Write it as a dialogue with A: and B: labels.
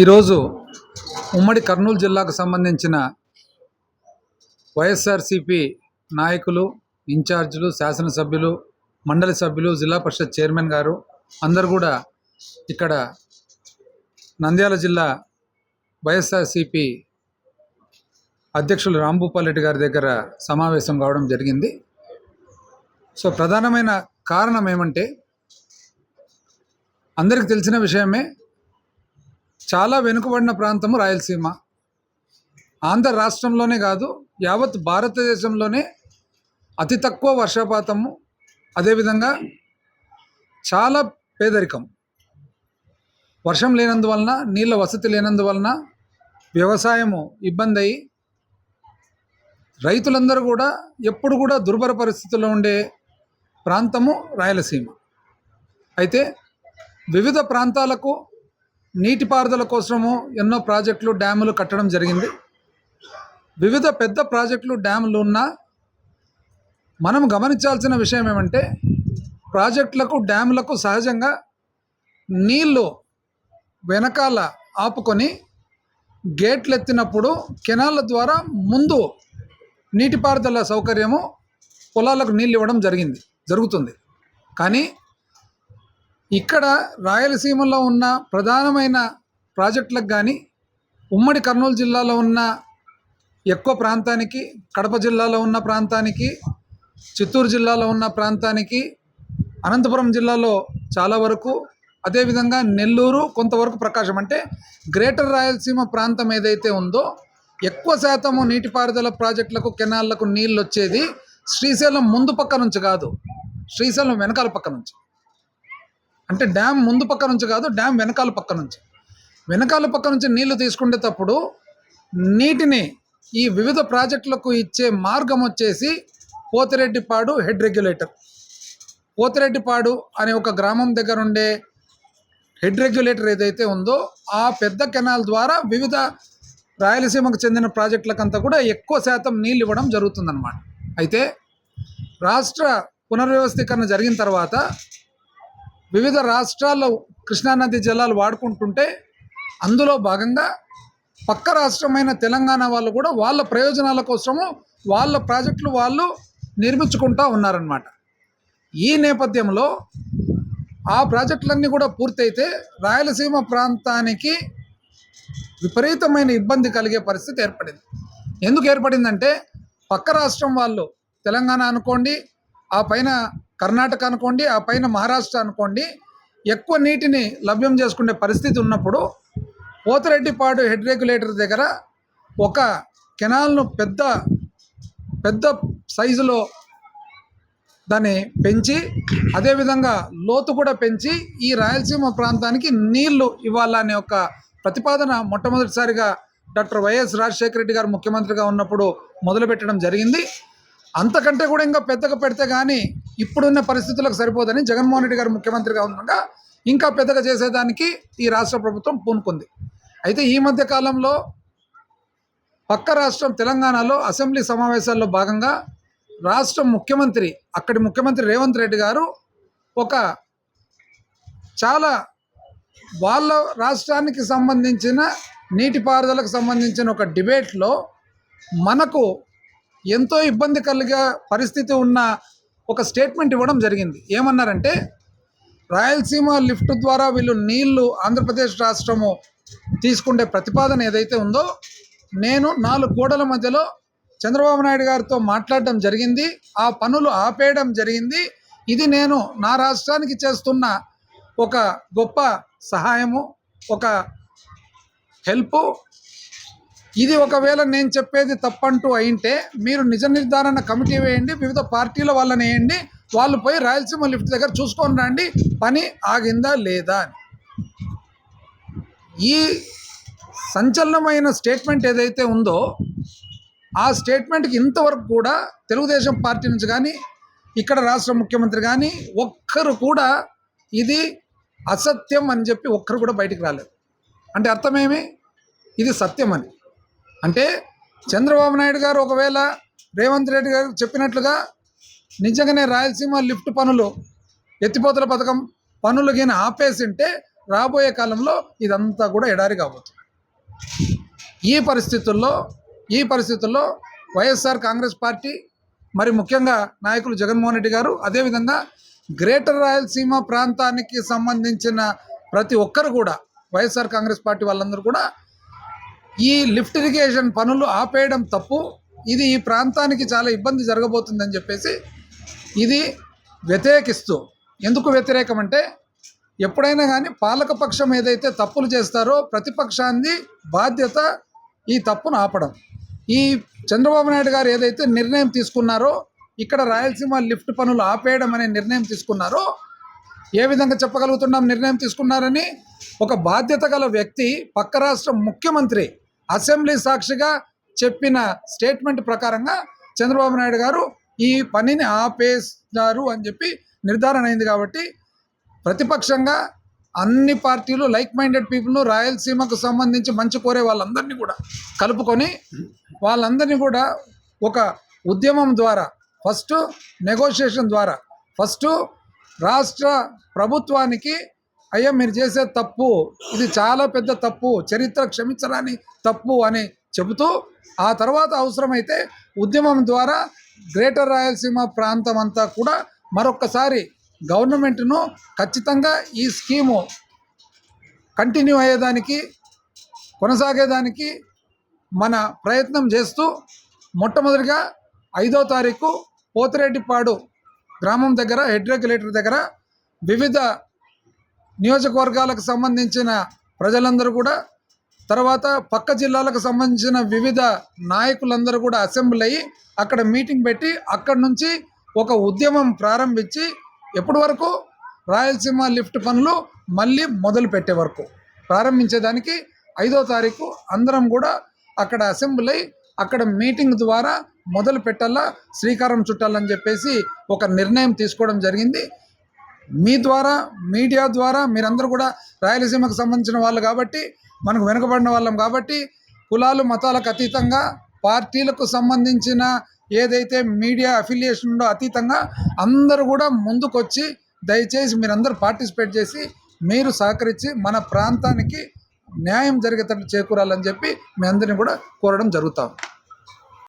A: ఈరోజు ఉమ్మడి కర్నూలు జిల్లాకు సంబంధించిన వైఎస్ఆర్సిపి నాయకులు ఇన్ఛార్జీలు శాసనసభ్యులు మండలి సభ్యులు జిల్లా పరిషత్ చైర్మన్ గారు అందరు కూడా ఇక్కడ నంద్యాల జిల్లా వైఎస్ఆర్సిపి అధ్యక్షులు రాంభూపాల్ రెడ్డి గారి దగ్గర సమావేశం కావడం జరిగింది. సో ప్రధానమైన కారణం ఏమంటే అందరికీ తెలిసిన విషయమే. చాలా వెనుకబడిన ప్రాంతము రాయలసీమ. ఆంధ్ర రాష్ట్రంలోనే కాదు యావత్ భారతదేశంలోనే అతి తక్కువ వర్షపాతము అదేవిధంగా చాలా పేదరికం. వర్షం లేనందువలన నీళ్ళ వసతి లేనందువలన వ్యవసాయము ఇబ్బంది అయ్యి రైతులందరూ కూడా ఎప్పుడు కూడా దుర్భర పరిస్థితుల్లో ఉండే ప్రాంతము రాయలసీమ. అయితే వివిధ ప్రాంతాలకు నీటిపారుదల కోసము ఎన్నో ప్రాజెక్టులు డ్యాములు కట్టడం జరిగింది. వివిధ పెద్ద ప్రాజెక్టులు డ్యాములు ఉన్నా మనం గమనించాల్సిన విషయం ఏమంటే ప్రాజెక్టులకు డ్యాములకు సహజంగా నీళ్ళు వెనకాల ఆపుకొని గేట్లు ఎత్తినప్పుడు కెనాళ్ళ ద్వారా ముందు నీటిపారుదల సౌకర్యము పొలాలకు నీళ్ళు ఇవ్వడం జరిగింది జరుగుతుంది. కానీ ఇక్కడ రాయలసీమలో ఉన్న ప్రధానమైన ప్రాజెక్టులకు కానీ ఉమ్మడి కర్నూలు జిల్లాలో ఉన్న ఎక్కువ ప్రాంతానికి కడప జిల్లాలో ఉన్న ప్రాంతానికి చిత్తూరు జిల్లాలో ఉన్న ప్రాంతానికి అనంతపురం జిల్లాలో చాలా వరకు అదేవిధంగా నెల్లూరు కొంతవరకు ప్రకాశం. అంటే గ్రేటర్ రాయలసీమ ప్రాంతం ఏదైతే ఉందో ఎక్కువ శాతము నీటిపారుదల ప్రాజెక్టులకు కెనాళ్ళకు నీళ్ళు వచ్చేది శ్రీశైలం ముందు పక్క నుంచి కాదు. శ్రీశైలం వెనకాల పక్క నుంచి. అంటే డ్యామ్ ముందు పక్క నుంచి కాదు డ్యామ్ వెనకాల పక్క నుంచి. వెనకాల పక్క నుంచి నీళ్ళు తీసుకునేటప్పుడు నీటిని ఈ వివిధ ప్రాజెక్టులకు ఇచ్చే మార్గం వచ్చేసి పోతిరెడ్డిపాడు హెడ్ రెగ్యులేటర్. పోతిరెడ్డిపాడు అనే ఒక గ్రామం దగ్గర ఉండే హెడ్ రెగ్యులేటర్ ఏదైతే ఉందో ఆ పెద్ద కెనాల్ ద్వారా వివిధ రాయలసీమకు చెందిన ప్రాజెక్టులకంతా కూడా ఎక్కువ శాతం నీళ్ళు ఇవ్వడం జరుగుతుందన్నమాట. అయితే రాష్ట్ర పునర్వ్యవస్థీకరణ జరిగిన తర్వాత వివిధ రాష్ట్రాల్లో కృష్ణానది జలాలు వాడుకుంటుంటే అందులో భాగంగా పక్క రాష్ట్రమైన తెలంగాణ వాళ్ళు కూడా వాళ్ళ ప్రయోజనాల కోసము వాళ్ళ ప్రాజెక్టులు వాళ్ళు నిర్మించుకుంటూ ఉన్నారనమాట ఈ నేపథ్యంలో ఆ ప్రాజెక్టులన్నీ కూడా పూర్తయితే రాయలసీమ ప్రాంతానికి విపరీతమైన ఇబ్బంది కలిగే పరిస్థితి ఏర్పడింది. ఎందుకు ఏర్పడిందంటే పక్క రాష్ట్రం వాళ్ళు తెలంగాణ అనుకోండి ఆ పైన కర్ణాటక అనుకోండి ఆ పైన మహారాష్ట్ర అనుకోండి ఎక్కువ నీటిని లభ్యం చేసుకునే పరిస్థితి ఉన్నప్పుడు పోతిరెడ్డిపాడు హెడ్ రెగ్యులేటర్ దగ్గర ఒక కెనాల్ను పెద్ద పెద్ద సైజులో దాన్ని పెంచి అదేవిధంగా లోతు కూడా పెంచి ఈ రాయలసీమ ప్రాంతానికి నీళ్ళు ఇవ్వాలనే ఒక ప్రతిపాదన మొట్టమొదటిసారిగా డాక్టర్ వైఎస్ రాజశేఖర రెడ్డి గారు ముఖ్యమంత్రిగా ఉన్నప్పుడు మొదలుపెట్టడం జరిగింది. అంతకంటే కూడా ఇంకా పెద్దగా పెడితే కానీ ఇప్పుడున్న పరిస్థితులకు సరిపోదని జగన్మోహన్ రెడ్డి గారు ముఖ్యమంత్రిగా ఉండగా ఇంకా పెద్దగా చేసేదానికి ఈ రాష్ట్ర ప్రభుత్వం పూనుకుంది. అయితే ఈ మధ్య కాలంలో పక్క రాష్ట్రం తెలంగాణలో అసెంబ్లీ సమావేశాల్లో భాగంగా రాష్ట్ర ముఖ్యమంత్రి అక్కడి ముఖ్యమంత్రి రేవంత్ రెడ్డి గారు ఒక చాలా వాళ్ళ రాష్ట్రానికి సంబంధించిన నీటిపారుదలకు సంబంధించిన ఒక డిబేట్లో మనకు ఎంతో ఇబ్బంది కలిగే పరిస్థితి ఉన్న ఒక స్టేట్మెంట్ ఇవ్వడం జరిగింది. ఏమన్నారంటే రాయలసీమ లిఫ్ట్ ద్వారా వీళ్ళు నీళ్ళు ఆంధ్రప్రదేశ్ రాష్ట్రము తీసుకుండే ప్రతిపాదన ఏదైతే ఉందో నేను నాలుగు గోడల మధ్యలో చంద్రబాబు నాయుడు గారితో మాట్లాడడం జరిగింది. ఆ పనులు ఆపేయడం జరిగింది. ఇది నేను నా రాష్ట్రానికి చేస్తున్న ఒక గొప్ప సహాయము ఒక హెల్ప్ ఇది ఒకవేళ నేను చెప్పేది తప్పంటూ అయింటే మీరు నిజ నిర్ధారణ కమిటీ వేయండి వివిధ పార్టీల వాళ్ళని వేయండి వాళ్ళు పోయి రాయలసీమ లిఫ్ట్ దగ్గర చూసుకొని రండి పని ఆగిందా లేదా అని. ఈ సంచలనమైన స్టేట్మెంట్ ఏదైతే ఉందో ఆ స్టేట్మెంట్కి ఇంతవరకు కూడా తెలుగుదేశం పార్టీ నుంచి కానీ ఇక్కడ రాష్ట్ర ముఖ్యమంత్రి కానీ ఒక్కరు కూడా ఇది అసత్యం అని చెప్పి ఒక్కరు కూడా బయటికి రాలేదు. అంటే అర్థమేమి ఇది సత్యం అని. అంటే చంద్రబాబు నాయుడు గారు ఒకవేళ రేవంత్ రెడ్డి గారు చెప్పినట్లుగా నిజంగానే రాయలసీమ లిఫ్ట్ పనులు ఎత్తిపోతల పథకం పనులు గిన ఆపేసి ఉంటే రాబోయే కాలంలో ఇదంతా కూడా ఎడారి కాబోతుంది. ఈ పరిస్థితుల్లో ఈ పరిస్థితుల్లో వైఎస్ఆర్ కాంగ్రెస్ పార్టీ మరి ముఖ్యంగా నాయకులు జగన్మోహన్ రెడ్డి గారు అదేవిధంగా గ్రేటర్ రాయలసీమ ప్రాంతానికి సంబంధించిన ప్రతి ఒక్కరు కూడా వైఎస్ఆర్ కాంగ్రెస్ పార్టీ వాళ్ళందరూ కూడా ఈ లిఫ్ట్ ఇరిగేషన్ పనులు ఆపేయడం తప్పు. ఇది ఈ ప్రాంతానికి చాలా ఇబ్బంది జరగబోతుందని చెప్పేసి ఇది వ్యతిరేకిస్తూ. ఎందుకు వ్యతిరేకం అంటే ఎప్పుడైనా కానీ పాలకపక్షం ఏదైతే తప్పులు చేస్తారో ప్రతిపక్షాన్ని బాధ్యత ఈ తప్పును ఆపడం. ఈ చంద్రబాబు నాయుడు గారు ఏదైతే నిర్ణయం తీసుకున్నారో ఇక్కడ రాయలసీమ లిఫ్ట్ పనులు ఆపేయడం అనే నిర్ణయం తీసుకున్నారో ఏ విధంగా చెప్పగలుగుతున్నాం నిర్ణయం తీసుకున్నారని ఒక బాధ్యత గల వ్యక్తి పక్క రాష్ట్ర ముఖ్యమంత్రి అసెంబ్లీ సాక్షిగా చెప్పిన స్టేట్మెంట్ ప్రకారంగా చంద్రబాబు నాయుడు గారు ఈ పనిని ఆపేస్తారు అని చెప్పి నిర్ధారణ అయింది కాబట్టి ప్రతిపక్షంగా అన్ని పార్టీలు లైక్ మైండెడ్ పీపుల్ను రాయలసీమకు సంబంధించి మంచి కోరే వాళ్ళందరినీ కూడా కలుపుకొని వాళ్ళందరినీ కూడా ఒక ఉద్యమం ద్వారా ఫస్ట్ నెగోషియేషన్ ద్వారా ఫస్ట్ రాష్ట్ర ప్రభుత్వానికి అయ్యా మీరు చేసే తప్పు ఇది చాలా పెద్ద తప్పు చరిత్ర క్షమించరాని తప్పు అని చెబుతూ ఆ తర్వాత అవసరమైతే ఉద్యమం ద్వారా గ్రేటర్ రాయలసీమ ప్రాంతం అంతా కూడా మరొక్కసారి గవర్నమెంట్ను ఖచ్చితంగా ఈ స్కీము కంటిన్యూ అయ్యేదానికి కొనసాగేదానికి మన ప్రయత్నం చేస్తూ మొట్టమొదటిగా ఐదో తారీఖు పోతిరెడ్డిపాడు గ్రామం దగ్గర హెడ్ రెగ్యులేటర్ దగ్గర వివిధ నియోజకవర్గాలకు సంబంధించిన ప్రజలందరూ కూడా తర్వాత పక్క జిల్లాలకు సంబంధించిన వివిధ నాయకులందరూ కూడా అసెంబ్లీ అయ్యి అక్కడ మీటింగ్ పెట్టి అక్కడి నుంచి ఒక ఉద్యమం ప్రారంభించి ఎప్పటి వరకు రాయలసీమ లిఫ్ట్ పనులు మళ్ళీ మొదలు పెట్టే వరకు ప్రారంభించేదానికి ఐదో తారీఖు అందరం కూడా అక్కడ అసెంబ్లీ అయి అక్కడ మీటింగ్ ద్వారా మొదలు పెట్టాలా శ్రీకారం చుట్టాలని చెప్పేసి ఒక నిర్ణయం తీసుకోవడం జరిగింది. మీ ద్వారా మీడియా ద్వారా మీరందరూ కూడా రాయలసీమకు సంబంధించిన వాళ్ళు కాబట్టి మనకు వెనుకబడిన వాళ్ళం కాబట్టి కులాలు మతాలకు అతీతంగా పార్టీలకు సంబంధించిన ఏదైతే మీడియా అఫిలియేషన్ ఉందో అతీతంగా అందరూ కూడా ముందుకొచ్చి దయచేసి మీరందరూ పార్టిసిపేట్ చేసి మీరు సహకరించి మన ప్రాంతానికి న్యాయం జరిగేటట్లు చేకూరాలని చెప్పి మీ అందరిని కూడా కోరడం జరుగుతాం